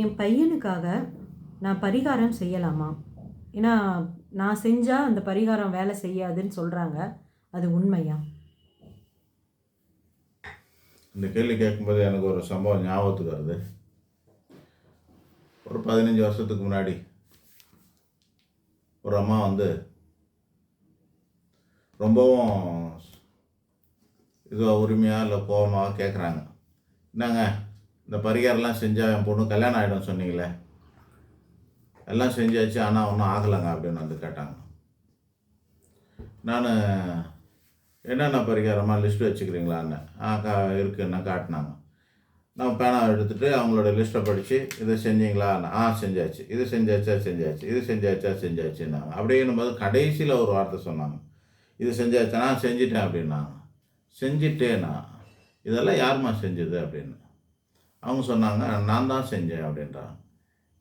என் பையனுக்காக நான் பரிகாரம் செய்யலாமா? ஏன்னா நான் செஞ்சால் அந்த பரிகாரம் வேலை செய்யாதுன்னு சொல்கிறாங்க அது உண்மையா? இந்த கேள்வி கேட்கும்போது எனக்கு ஒரு சம்பவம் ஞாபகத்துக்கு வருது. ஒரு பதினஞ்சு வருஷத்துக்கு முன்னாடி ஒரு அம்மா வந்து ரொம்பவும் இதுவாக உரிமையாக இல்லை கோபமாக கேட்குறாங்க என்னங்க? இந்த பரிகாரம்லாம் செஞ்சால் என் பொண்ணு கல்யாணம் ஆகிடும் சொன்னீங்களே? எல்லாம் செஞ்சாச்சு ஆனால் ஒன்றும் ஆகலைங்க அப்படின்னு வந்து கேட்டாங்க. நான் என்னென்ன பரிகாரமாக லிஸ்ட் வச்சுக்கிறீங்களான்னு ஆ கா இருக்குன்னு காட்டினாங்க. நான் பேனா எடுத்துகிட்டு அவங்களோட லிஸ்ட்டை படித்து இதை செஞ்சீங்களா? ஆ செஞ்சாச்சு. இது செஞ்சாச்சா? செஞ்சாச்சு. இது செஞ்சாச்சா? செஞ்சாச்சுன்னாங்க. அப்படின்னும் போது கடைசியில் ஒரு வார்த்தை சொன்னாங்க. இது செஞ்சாச்சா? நான் செஞ்சிட்டேன் அப்படின்னாங்க. செஞ்சிட்டேனா? இதெல்லாம் யாரும்மா செஞ்சது அப்படின்னு. அவங்க சொன்னாங்க நான் தான் செஞ்சேன் அப்படின்றாங்க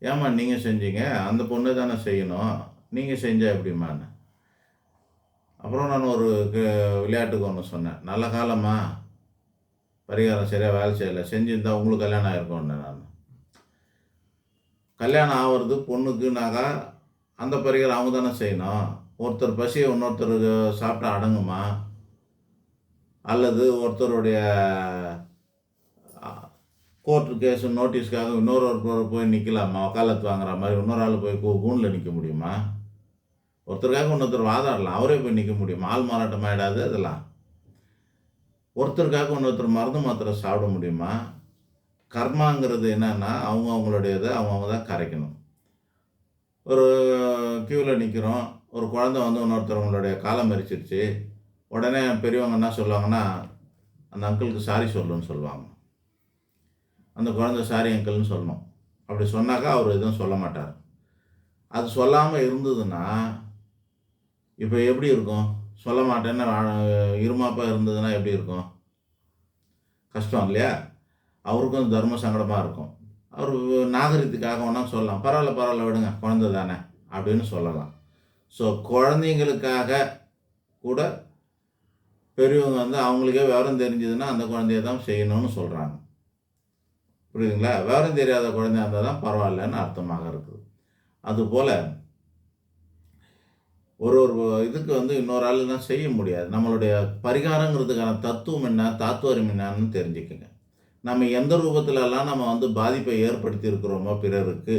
ஏம்மா நீங்கள் செஞ்சீங்க? அந்த பொண்ணு தானே செய்யணும். நீங்கள் செஞ்ச எப்படிம்மான்னு? அப்புறம் நான் ஒரு விளையாட்டுக்கு ஒன்று சொன்னேன். நல்ல காலமா பரிகாரம் சரியாக வேலை செய்யலை. செஞ்சுருந்தா உங்களுக்கு கல்யாணம் ஆயிருக்கும்னு நான். கல்யாணம் ஆகிறது பொண்ணுக்குனாக்கா அந்த பரிகாரம் அவங்க தானே செய்யணும். ஒருத்தர் பசியை இன்னொருத்தருக்கு சாப்பிட்டா அடங்குமா? அல்லது ஒருத்தருடைய கோர்ட்டு கேஸு நோட்டீஸ்க்காக இன்னொரு ஒருத்தர் போய் நிற்கலாமா வக்காலத்து வாங்குற மாதிரி இன்னொரு ஆள் போய் கூண்டில் நிற்க முடியுமா? ஒருத்தருக்காக இன்னொருத்தர் வாதாடலாம் அவரே போய் நிற்க முடியுமா? ஆள் மாறாட்டம் ஆகிடாது அதெல்லாம். ஒருத்தருக்காக இன்னொருத்தர் மருந்து மாத்திரை சாப்பிட முடியுமா? கர்மாங்கிறது என்னென்னா அவங்க அவங்களுடைய இதை அவங்கவுங்க தான் கரைக்கணும். ஒரு க்யூவில் நிற்கிறோம் ஒரு குழந்தை வந்து இன்னொருத்தவங்களுடைய காலம் மறிச்சிருச்சு உடனே பெரியவங்க என்ன சொல்லுவாங்கன்னா அந்த அங்கிளுக்கு சாரி சொல்லுன்னு சொல்லுவாங்க. அந்த குழந்தை சாரி அங்கிள்னு சொல்லணும். அப்படி சொன்னாக்கா அவர் எதுவும் சொல்ல மாட்டார். அது சொல்லாமல் இருந்ததுன்னா இப்போ எப்படி இருக்கும்? சொல்ல மாட்டேன்னு இருமாப்பாக இருமாப்பா இருந்ததுன்னா எப்படி இருக்கும்? கஷ்டம் இல்லையா? அவருக்கும் தர்ம சங்கடமாக இருக்கும். அவர் நாகரிகத்துக்காக ஒன்றா சொல்லலாம். பரவாயில்ல பரவாயில்ல விடுங்க குழந்தை தானே அப்படின்னு சொல்லலாம். ஸோ குழந்தைங்களுக்காக கூட பெரியவங்க வந்து அவங்களுக்கே விவரம் தெரிஞ்சதுன்னா அந்த குழந்தைய தான் செய்யணும்னு சொல்கிறாங்க புரியுதுங்களா? விவரம் தெரியாத குழந்தையா இருந்தால் தான் பரவாயில்லன்னு அர்த்தமாக இருக்குது. அதுபோல் ஒரு ஒரு இதுக்கு வந்து இன்னொரு ஆள் தான் செய்ய முடியாது. நம்மளுடைய பரிகாரங்கிறதுக்கான தத்துவம் என்ன தாத்துவரம் என்னன்னு தெரிஞ்சுக்கோங்க. நம்ம எந்த ரூபத்திலலாம் நம்ம வந்து பாதிப்பை ஏற்படுத்தி இருக்கிறோமோ பிறருக்கு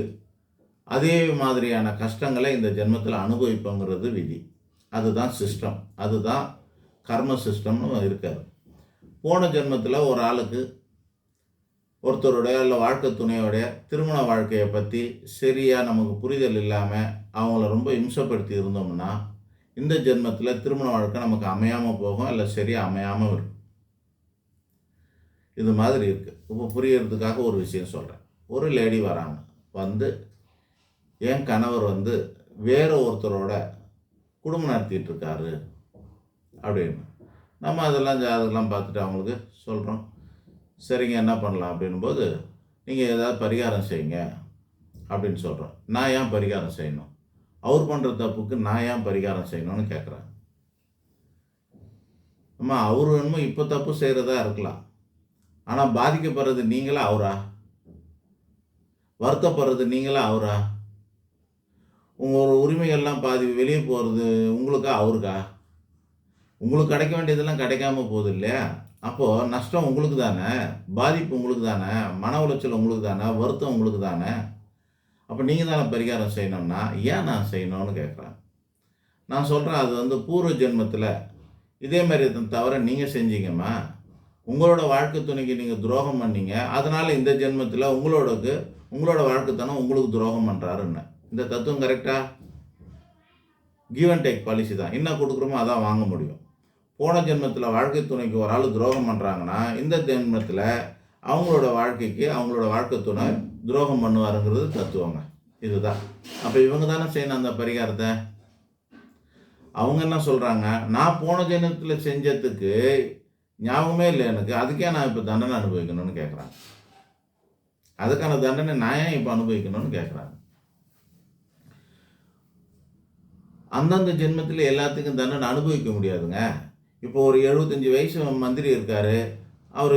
அதே மாதிரியான கஷ்டங்களை இந்த ஜென்மத்தில் அனுபவிப்போங்கிறது விதி. அதுதான் சிஸ்டம் அதுதான் கர்ம சிஸ்டம்னு இருக்காது. போன ஜென்மத்தில் ஒரு ஆளுக்கு ஒருத்தருடைய இல்லை வாழ்க்கை துணையோடைய திருமண வாழ்க்கையை பற்றி சரியாக நமக்கு புரிதல் இல்லாமல் அவங்கள ரொம்ப இம்சப்படுத்தி இருந்தோம்னா இந்த ஜென்மத்தில் திருமண வாழ்க்கை நமக்கு அமையாமல் போகும் இல்லை சரியாக அமையாமல் இருக்கும் இது மாதிரி இருக்குது இப்போ புரியறதுக்காக ஒரு விஷயம் சொல்கிறேன் ஒரு லேடி வராங்க. வந்து என் கணவர் வந்து வேற ஒருத்தரோட குடும்பம் நடத்திட்டு இருக்காரு அப்படின்னு. நம்ம அதெல்லாம் ஜாதகெல்லாம் பார்த்துட்டு அவங்களுக்கு சொல்கிறோம் சரிங்க என்ன பண்ணலாம் அப்படின்போது நீங்கள் ஏதாவது பரிகாரம் செய்யுங்க அப்படின்னு சொல்கிறோம் நான் ஏன் பரிகாரம் செய்யணும்? அவர் பண்ணுற தப்புக்கு நான் ஏன் பரிகாரம் செய்யணும்னு கேட்குறேன் அம்மா அவர் வேணுமோ இப்போ தப்பு செய்கிறதா இருக்கலாம். ஆனால் பாதிக்கப்படுறது நீங்களா அவரா? வருத்தப்படுறது நீங்களா அவரா? உங்கள் உரிமைகள்லாம் பாதி வெளியே போகிறது உங்களுக்கா அவருக்கா? உங்களுக்கு கிடைக்க வேண்டியதெல்லாம் கிடைக்காம போகுது இல்லையா? அப்போது நஷ்டம் உங்களுக்கு தானே பாதிப்பு உங்களுக்கு தானே மன உளைச்சல் உங்களுக்கு தானே வருத்தம் உங்களுக்கு தானே. அப்போ நீங்கள் தானே பரிகாரம் செய்யணும்னா ஏன் நான் செய்யணும்னு கேட்குறேன் நான் சொல்கிறேன் அது வந்து பூர்வ ஜென்மத்தில் இதே மாதிரி தவிர நீங்கள் செஞ்சீங்கம்மா உங்களோட வாழ்க்கை துணைக்கு நீங்கள் துரோகம் பண்ணீங்க அதனால் இந்த ஜென்மத்தில் உங்களோடக்கு உங்களோட வாழ்க்கைத்தனம் உங்களுக்கு துரோகம் பண்ணுறாருன்னு இந்த தத்துவம் கரெக்டாக கிவ் அண்ட் டேக் பாலிசி தான். என்ன கொடுக்குறோமோ அதான் வாங்க முடியும். போன ஜென்மத்தில் வாழ்க்கை துணைக்கு ஒரு ஆள் துரோகம் பண்ணுறாங்கன்னா இந்த ஜென்மத்தில் அவங்களோட வாழ்க்கைக்கு அவங்களோட வாழ்க்கை துணை துரோகம் பண்ணுவாருங்கிறது தத்துவங்க. இதுதான். அப்போ இவங்க தானே செய்யணும் அந்த பரிகாரத்தை? அவங்க என்ன சொல்கிறாங்க நான் போன ஜென்மத்தில் செஞ்சதுக்கு ஞாபகமே இல்லை எனக்கு. அதுக்கே நான் இப்போ தண்டனை அனுபவிக்கணும்னு கேட்குறாங்க அதுக்கான தண்டனை நான் ஏன் இப்போ அனுபவிக்கணும்னு கேட்குறாங்க அந்தந்த ஜென்மத்தில் எல்லாத்துக்கும் தண்டனை அனுபவிக்க முடியாதுங்க. இப்போ ஒரு எழுபத்தஞ்சி வயசு மந்திரி இருக்கார். அவர்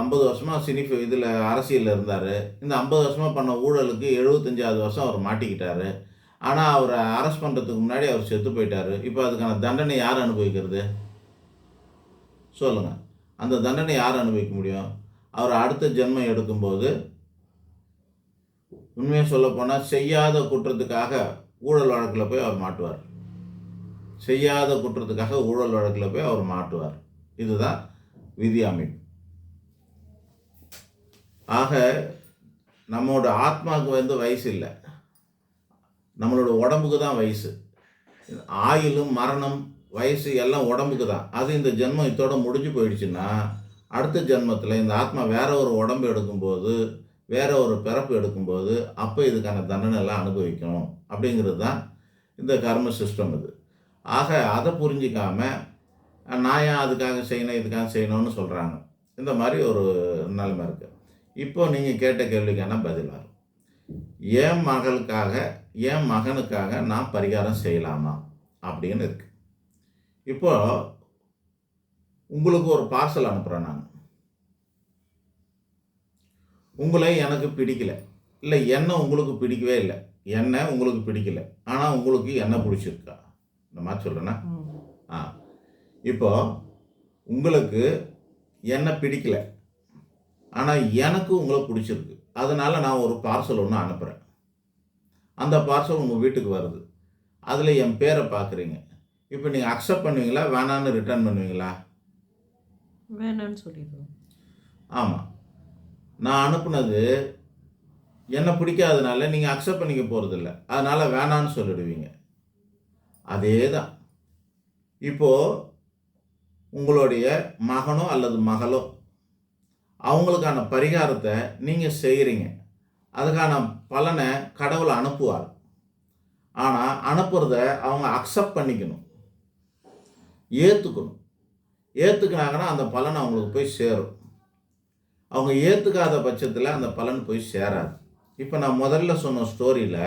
ஐம்பது வருஷமாக சினி இதில் அரசியலில் இருந்தார். இந்த ஐம்பது வருஷமாக பண்ண ஊழலுக்கு எழுபத்தஞ்சாவது வருஷம் அவர் மாட்டிக்கிட்டார். ஆனால் அவரை அரெஸ்ட் பண்ணுறதுக்கு முன்னாடி அவர் செத்து போயிட்டார். இப்போ அதுக்கான தண்டனை யார் அனுபவிக்கிறது? சொல்லுங்கள் அந்த தண்டனை யார் அனுபவிக்க முடியும்? அவர் அடுத்த ஜென்மம் எடுக்கும்போது உண்மையாக சொல்லப்போனால் செய்யாத குற்றத்துக்காக ஊழல் வழக்கில் போய் அவர் மாட்டுவார். செய்யாத குற்றத்துக்காக ஊழல் வழக்கில் போய் அவர் மாட்டுவார். இதுதான் விதி அமைப்பு. ஆக நம்மளோட ஆத்மாவுக்கு வந்து வயசு இல்லை. நம்மளோட உடம்புக்கு தான் வயசு. ஆயுளும் மரணம் வயசு எல்லாம் உடம்புக்கு தான். அது இந்த ஜென்மம் இதோட முடிஞ்சு போயிடுச்சுன்னா அடுத்த ஜென்மத்தில் இந்த ஆத்மா வேற ஒரு உடம்பு எடுக்கும்போது வேற ஒரு பிறப்பு எடுக்கும்போது அப்போ இதுக்கான தண்டனை எல்லாம் அனுபவிக்கும் அப்படிங்கிறது தான் இந்த கர்ம சிஸ்டம் இது. ஆக அதை புரிஞ்சிக்காம நான் ஏன் அதுக்காக செய்யணும் இதுக்காக செய்யணும்னு சொல்கிறாங்க இந்த மாதிரி ஒரு நிலைமை இருக்குது இப்போ நீங்கள் கேட்ட கேள்விக்கான பதில் வரும் என் மகளுக்காக என் மகனுக்காக நான் பரிகாரம் செய்யலாமா? அப்படின்னு இருக்கு. இப்போது உங்களுக்கு ஒரு பார்சல் அனுப்புகிறேன் நான். உங்களை எனக்கு பிடிக்கல. இல்லை என்ன உங்களுக்கு பிடிக்கவே இல்லை. என்ன உங்களுக்கு பிடிக்கல. ஆனால் உங்களுக்கு என்ன பிடிச்சிருக்கா? இந்த மாதிரி சொல்கிறேன்னா. ஆ. இப்போ உங்களுக்கு என்ன பிடிக்கல. ஆனால் எனக்கு உங்களை பிடிச்சிருக்கு. அதனால் நான் ஒரு பார்சல் ஒன்று அனுப்புகிறேன் அந்த பார்சல் உங்கள் வீட்டுக்கு வருது. அதில் என் பேரை பார்க்குறீங்க. இப்போ நீங்கள் அக்செப்ட் பண்ணுவீங்களா? வேணான்னு ரிட்டர்ன் பண்ணுவீங்களா? வேணான்னு சொல்லிடுவோம். ஆமாம் நான் அனுப்புனது என்ன பிடிக்காதனால நீங்கள் அக்செப்ட் பண்ணிக்க போகிறதில்ல அதனால் வேணான்னு சொல்லிடுவீங்க. அதே தான் இப்போது உங்களுடைய மகனோ அல்லது மகளோ அவங்களுக்கான பரிகாரத்தை நீங்கள் செய்கிறீங்க அதுக்கான பலனை கடவுளை அனுப்புவார். ஆனால் அனுப்புறத அவங்க அக்செப்ட் பண்ணிக்கணும். ஏற்றுக்கணும் ஏற்றுக்கினாங்கன்னா அந்த பலன் அவங்களுக்கு போய் சேரும். அவங்க ஏற்றுக்காத பட்சத்தில் அந்த பலன் போய் சேராது. இப்போ நான் முதல்ல சொன்ன ஸ்டோரியில்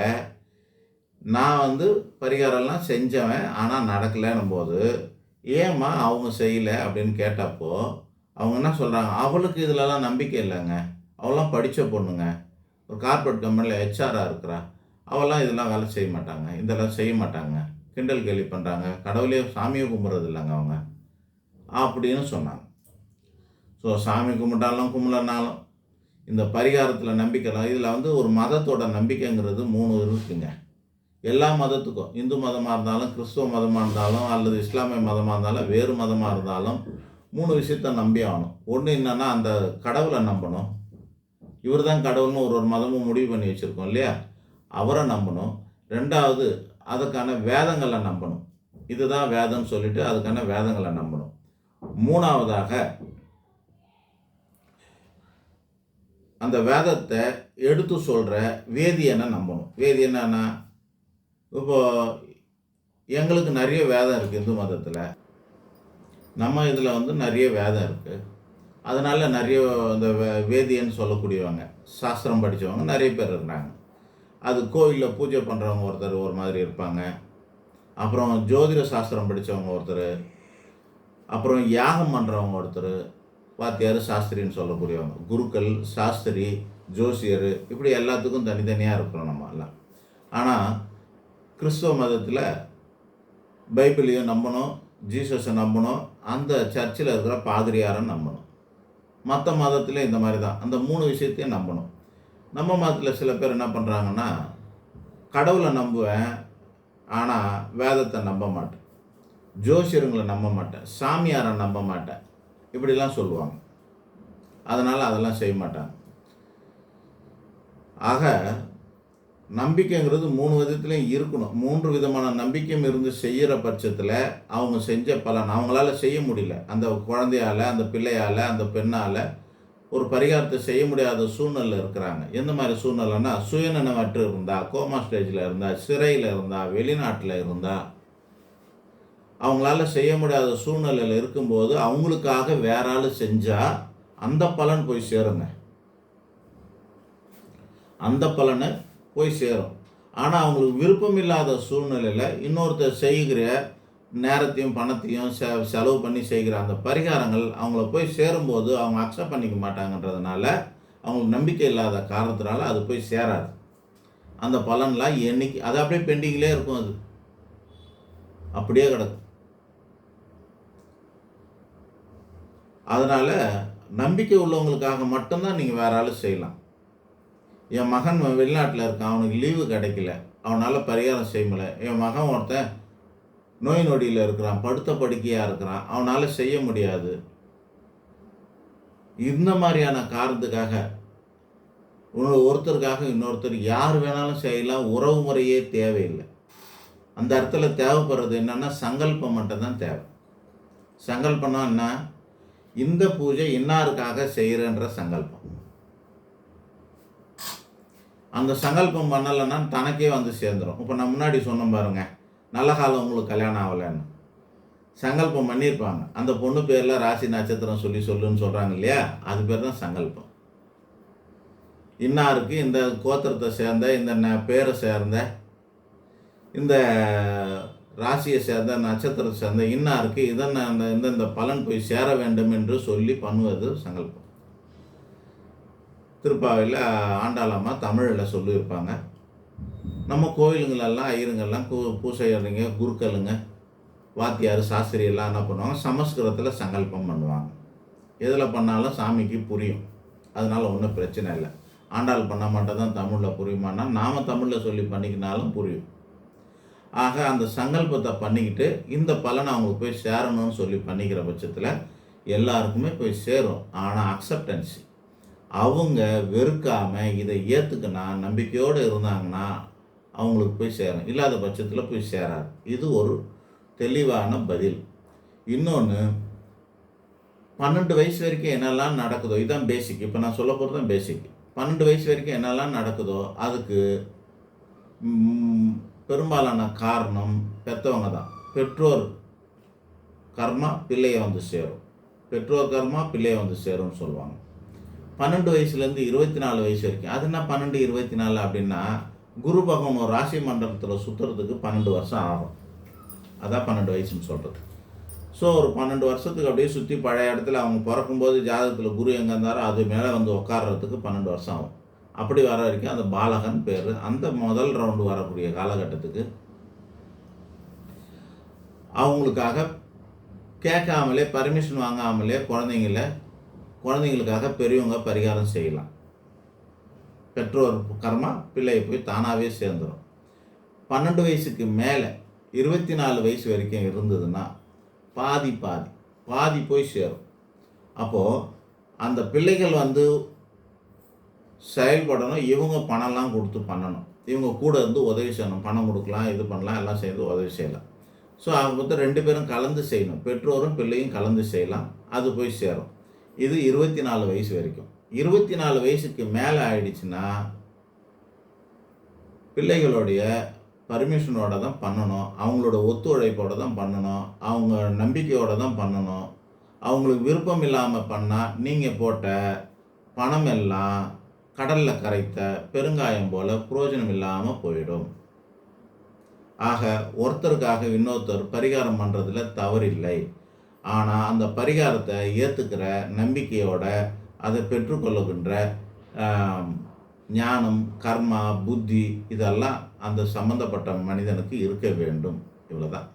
நான் வந்து பரிகாரம்லாம் செஞ்சவன் ஆனால் நடக்கலைன்னும் போது ஏம்மா அவங்க செய்யலை? அப்படின்னு கேட்டப்போ அவங்க என்ன சொல்கிறாங்க அவளுக்கு இதிலலாம் நம்பிக்கை இல்லைங்க. அவளாம் படித்த பொண்ணுங்க. ஒரு கார்ப்பரேட் கம்பெனியில் ஹெச்ஆராக இருக்கிறா. அவெல்லாம் இதெல்லாம் வேலை செய்ய மாட்டாங்க. இதெல்லாம் செய்ய மாட்டாங்க. கிண்டல் கேலி பண்ணுறாங்க கடவுளே சாமியை கும்பிட்றது இல்லைங்க அவங்க. அப்படின்னு சொன்னாங்க. ஸோ சாமி கும்பிட்டாலும் கும்பிடனாலும் இந்த பரிகாரத்தில் நம்பிக்கைலாம் இதில் வந்து ஒரு மதத்தோட நம்பிக்கைங்கிறது மூணு இருக்குங்க. எல்லா மதத்துக்கும் இந்து மதமாக இருந்தாலும் கிறிஸ்துவ மதமாக இருந்தாலும் அல்லது இஸ்லாமிய மதமாக இருந்தாலும் வேறு மதமாக இருந்தாலும் மூணு விஷயத்த நம்பி ஆகணும். ஒன்று என்னென்னா அந்த கடவுளை நம்பணும். இவர் தான் கடவுள்னு ஒரு ஒரு மதமும் முடிவு பண்ணி வச்சுருக்கோம் இல்லையா? அவரை நம்பணும். ரெண்டாவது அதுக்கான வேதங்களை நம்பணும். இதுதான் வேதம்னு சொல்லிட்டு அதுக்கான வேதங்களை நம்பணும். மூணாவதாக அந்த வேதத்தை எடுத்து சொல்கிற வேதியனை நம்பணும். வேதியன்னா இப்போ எங்களுக்கு நிறைய வேதம் இருக்குது இந்து மதத்தில். நம்ம இதில் வந்து நிறைய வேதம் இருக்குது அதனால் நிறைய இந்த வே- வேதியன்னு சொல்லக்கூடியவங்க சாஸ்திரம் படித்தவங்க நிறைய பேர் இருக்கிறாங்க அது கோயிலில் பூஜை பண்ணுறவங்க ஒருத்தர் ஒரு மாதிரி இருப்பாங்க. அப்புறம் ஜோதிட சாஸ்திரம் படித்தவங்க ஒருத்தர். அப்புறம் யாகம் பண்ணுறவங்க ஒருத்தர். வாத்தியார் சாஸ்திரின்னு சொல்லக்கூடியவங்க. குருக்கள் சாஸ்திரி ஜோசியர் இப்படி எல்லாத்துக்கும் தனித்தனியாக இருக்கிறோம் நம்ம எல்லாம். ஆனால் கிறிஸ்துவ மதத்தில் பைபிளையும் நம்பணும் ஜீசஸை நம்பணும் அந்த சர்ச்சில் இருக்கிற பாதிரியாரை நம்பணும். மற்ற மதத்தில் இந்த மாதிரி தான் அந்த மூணு விஷயத்தையும் நம்பணும். நம்ம மதத்தில் சில பேர் என்ன பண்ணுறாங்கன்னா கடவுளை நம்புவேன் ஆனால் வேதத்தை நம்ப மாட்டேன். ஜோசியருங்களை நம்ப மாட்டேன். சாமியாரை நம்ப மாட்டேன். இப்படிலாம் சொல்லுவாங்க. அதனால் அதெல்லாம் செய்ய மாட்டாங்க. ஆக நம்பிக்கைங்கிறது மூணு விதத்துலையும் இருக்கணும். மூன்று விதமான நம்பிக்கையும் இருந்து செய்கிற பட்சத்தில் அவங்க செஞ்ச பலன் அவங்களால செய்ய முடியல. அந்த குழந்தையால் அந்த பிள்ளையால் அந்த பெண்ணால் ஒரு பரிகாரத்தை செய்ய முடியாத சூழ்நிலை இருக்கிறாங்க. எந்த மாதிரி சூழ்நிலைன்னா சுயநினைவற்று இருந்தால் கோமா ஸ்டேஜில் இருந்தால் சிறையில் இருந்தால் வெளிநாட்டில் இருந்தால் அவங்களால செய்ய முடியாத சூழ்நிலையில் இருக்கும்போது அவங்களுக்காக வேற ஆள் செஞ்சால் அந்த பலன் போய் சேருங்க. அந்த பலனை போய் சேரும். ஆனால் அவங்களுக்கு விருப்பம் இல்லாத சூழ்நிலையில் இன்னொருத்தர் செய்கிற நேரத்தையும் பணத்தையும் செ செலவு பண்ணி செய்கிற அந்த பரிகாரங்கள் அவங்கள போய் சேரும்போது அவங்க அக்செப்ட் பண்ணிக்க மாட்டாங்கன்றதுனால அவங்களுக்கு நம்பிக்கை இல்லாத காரணத்தினால அது போய் சேராது. அந்த பலன்லாம் என்னைக்கு அது அப்படியே பெண்டிங்லேயே இருக்கும் அது. அப்படியே கிடக்கும். அதனால் நம்பிக்கை உள்ளவங்களுக்காக மட்டும்தான் நீங்கள் வேற ஆள் செய்யலாம். என் மகன் வெளிநாட்டில் இருக்கான் அவனுக்கு லீவு கிடைக்கல. அவனால் பரிகாரம் செய்ய முடியல. என் மகன் ஒருத்தன் நோய் நொடியில் இருக்கிறான் படுத்த படுக்கையாக இருக்கிறான் அவனால் செய்ய முடியாது. இந்த மாதிரியான காரணத்துக்காக ஒரு- ஒருத்தருக்காக இன்னொருத்தர் யார் வேணாலும் செய்யலாம் உறவு முறையே தேவையில்லை. அந்த இடத்துல தேவைப்படுறது என்னென்னா சங்கல்பம் மட்டும்தான் தேவை. சங்கல்பம்னா என்ன? இந்த பூஜை இன்னாருக்காக செய்கிறேன்ற சங்கல்பம். அந்த சங்கல்பம் பண்ணலைன்னா தனக்கே வந்து சேர்ந்துடும் இப்போ நான் முன்னாடி சொன்னோம் பாருங்க நல்ல காலம் உங்களுக்கு கல்யாணம் ஆகலைன்னு. சங்கல்பம் பண்ணியிருப்பாங்க அந்த பொண்ணு பேரில் ராசி நட்சத்திரம் சொல்லி சொல்லுன்னு சொல்கிறாங்க இல்லையா? அது பேர் தான் சங்கல்பம். இன்னாருக்கு இந்த கோத்திரத்தை சேர்ந்த இந்த ந- பேரை சேர்ந்த இந்த ராசியை சேர்ந்த நட்சத்திரத்தை சேர்ந்த இன்னாருக்கு இதன் அந்த இந்த பலன் போய் சேர வேண்டும் என்று சொல்லி பண்ணுவது சங்கல்பம். திருப்பாவையில் ஆண்டாளம்மா தமிழில் சொல்லியிருப்பாங்க. நம்ம கோயிலுங்களெல்லாம் ஐயருங்கெல்லாம் பூ பூசையறிங்க குருக்களுங்க வாத்தியார் சாஸ்திரி எல்லாம் என்ன பண்ணுவாங்க? சமஸ்கிருதத்தில் சங்கல்பம் பண்ணுவாங்க. எதில் பண்ணாலும் சாமிக்கு புரியும். அதனால ஒன்றும் பிரச்சனை இல்லை. ஆண்டாள் பண்ண மட்டும் தான் தமிழில் புரியுமானா நாம் தமிழில் சொல்லி பண்ணிக்கினாலும் புரியும். ஆக அந்த சங்கல்பத்தை பண்ணிக்கிட்டு இந்த பலனை அவங்களுக்கு போய் சேரணும்னு சொல்லி பண்ணிக்கிற பட்சத்தில் எல்லாருக்குமே போய் சேரும். ஆனால் அக்செப்டன்சி அவங்க வெறுக்காம இதை ஏற்றுக்கினா நம்பிக்கையோடு இருந்தாங்கன்னா அவங்களுக்கு போய் சேரும் இல்லாத பட்சத்தில் போய் சேராது. இது ஒரு தெளிவான பதில். இன்னொன்று பன்னெண்டு வயசு வரைக்கும் என்னெல்லாம் நடக்குதோ இதுதான் பேசிக் இப்போ நான் சொல்ல போகிறது தான் பேசிக் பன்னெண்டு வயசு வரைக்கும் என்னெல்லாம் நடக்குதோ அதுக்கு பெரும்பாலான காரணம் பெற்றவங்க தான். பெற்றோர் கர்மா பிள்ளையை வந்து சேரும். பெற்றோர் கர்மா பிள்ளையை வந்து சேரும்னு சொல்லுவாங்க. பன்னெண்டு வயசுலேருந்து இருபத்தி நாலு வயசு வரைக்கும். அது என்ன பன்னெண்டு இருபத்தி நாலு அப்படின்னா குரு பகவான் ஒரு ராசி மண்டலத்தில் சுற்றுறதுக்கு பன்னெண்டு வருஷம் ஆகும். அதான் பன்னெண்டு வயசுன்னு சொல்கிறது ஸோ ஒரு பன்னெண்டு வருஷத்துக்கு அப்படியே சுற்றி பழைய இடத்துல அவங்க பிறக்கும்போது ஜாதகத்தில் குரு எங்கே இருந்தாரோ அது மேலே வந்து உட்கார்றதுக்கு பன்னெண்டு வருஷம் ஆகும். அப்படி வர வரைக்கும் அந்த பாலகன் பேர். அந்த முதல் ரவுண்டு வரக்கூடிய காலகட்டத்துக்கு அவங்களுக்காக கேட்காமலே பர்மிஷன் வாங்காமலே குழந்தைங்கள குழந்தைங்களுக்காக பெரியவங்க பரிகாரம் செய்யலாம். பெற்றோர் கர்மா பிள்ளையை போய் தானாகவே சேர்ந்துடும் பன்னெண்டு வயசுக்கு மேலே இருபத்தி நாலு வயசு வரைக்கும் இருந்ததுன்னா பாதி பாதி பாதி போய் சேரும். அப்போது அந்த பிள்ளைகள் வந்து செயல்படணும் இவங்க பணம்லாம் கொடுத்து பண்ணணும். இவங்க கூட இருந்து உதவி செய்யணும். பணம் கொடுக்கலாம் இது பண்ணலாம் எல்லாம் சேர்ந்து உதவி செய்யலாம். ஸோ அவங்க வந்து ரெண்டு பேரும் கலந்து செய்யணும். பெற்றோரும் பிள்ளையும் கலந்து செய்யலாம். அது போய் சேரும். இது இருபத்தி நாலு வயசு வரைக்கும். இருபத்தி நாலு வயசுக்கு மேலே ஆயிடுச்சுன்னா பிள்ளைகளுடைய பர்மிஷனோட தான் பண்ணணும். அவங்களோட ஒத்துழைப்போட தான் பண்ணணும். அவங்க நம்பிக்கையோட தான் பண்ணணும். அவங்களுக்கு விருப்பம் இல்லாமல் பண்ணால் நீங்கள் போட்ட பணம் எல்லாம் கடலில் கரைத்த பெருங்காயம் போல் புரோஜனம் இல்லாமல் போயிடும். ஆக ஒருத்தருக்காக இன்னொருத்தர் பரிகாரம் பண்ணுறதுல தவறில்லை. ஆனால் அந்த பரிகாரத்தை ஏற்றுக்கிற நம்பிக்கையோட அதை பெற்றுக்கொள்ளுகின்ற ஞானம் கர்மா புத்தி இதெல்லாம் அந்த சம்பந்தப்பட்ட மனிதனுக்கு இருக்க வேண்டும். இவ்வளோதான்